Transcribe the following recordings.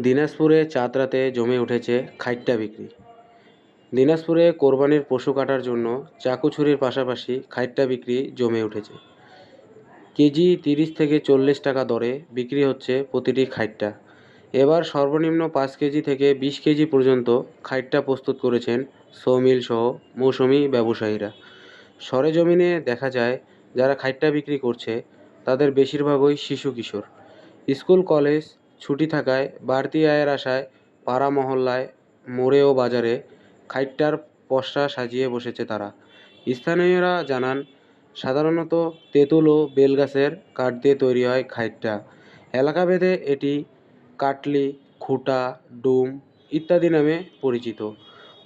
দিনাজপুরে চাঁদরাতে জমে উঠেছে খাইট্টা বিক্রি। দিনাজপুরে কোরবানির পশু কাটার জন্য চাকু ছুরির পাশাপাশি খাইট্টা বিক্রি জমে উঠেছে। কেজি তিরিশ থেকে চল্লিশ টাকা দরে বিক্রি হচ্ছে প্রতিটি খাইট্টা। এবার সর্বনিম্ন পাঁচ কেজি থেকে বিশ কেজি পর্যন্ত খাইট্টা প্রস্তুত করেছেন সৌমিল সহ মৌসুমি ব্যবসায়ীরা। সরেজমিনে দেখা যায়, যারা খাইট্টা বিক্রি করছে, তাদের বেশিরভাগই শিশু কিশোর। স্কুল, কলেজ ছুটি থাকায় বাড়তি আয়ের আশায় পাড়া মহল্লায় মোড়ে ও বাজারে খাইট্টার পসরা সাজিয়ে বসেছে তারা। স্থানীয়রা জানান, সাধারণত তেঁতুল ও বেলগাছের কাঠ দিয়ে তৈরি হয় খাইট্টা। এলাকাভেদে এটি কাটলি, খুঁটা, ডুম ইত্যাদি নামে পরিচিত।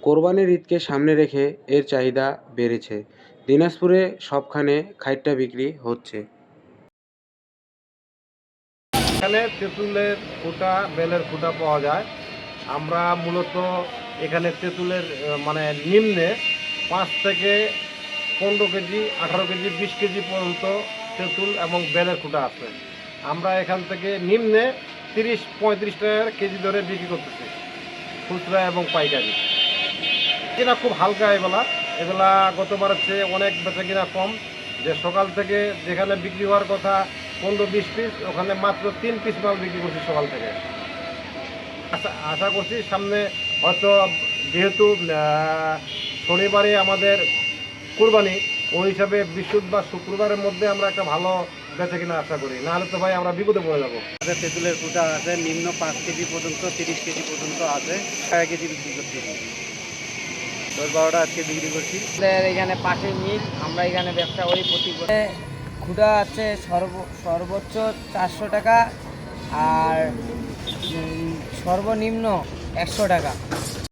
কোরবানির ঈদকে সামনে রেখে এর চাহিদা বেড়েছে। দিনাজপুরে সবখানে খাইট্টা বিক্রি হচ্ছে। এখানে তেঁতুলের খুঁটা, বেলের খুঁটা পাওয়া যায়। আমরা মূলত এখানে তেঁতুলের মানে নিম্নে পাঁচ থেকে পনেরো কেজি, আঠারো কেজি, বিশ কেজি পর্যন্ত তেঁতুল এবং বেলের খুঁটা আছে। আমরা এখান থেকে নিম্নে তিরিশ, পঁয়ত্রিশ টাকার কেজি ধরে বিক্রি করতেছি, খুচরা এবং পাইকারি। কিনা খুব হালকা এবেলা এবেলা গতবারের চেয়ে অনেক বেচা কিনা কম। যে সকাল থেকে যেখানে বিক্রি হওয়ার কথা পনেরো বিশ পিস ওখানে মাত্র তিন পিস মাল বিক্রি করছি সকাল থেকে। আশা আশা করছি সামনে হয়তো যেহেতু শনিবারে আমাদের কুরবানি ওই হিসাবে বৃহস্পতিবার শুক্রবারের মধ্যে আমরা একটা ভালো বেচা কিনা আশা করি। নাহলে তো ভাই আমরা বিপদে পড়ে যাব। আমাদের তেঁতুলের কুটা আছে নিম্ন পাঁচ কেজি পর্যন্ত তিরিশ কেজি পর্যন্ত আছে এক কেজি বিক্রি করছি। দশ বারোটা আজকে বিক্রি করছি। এখানে পাশে মিল আমরা এখানে ব্যবসা করি প্রতি বছর আছে সর্ব সর্বোচ্চ চারশো টাকা আর সর্বনিম্ন একশো টাকা।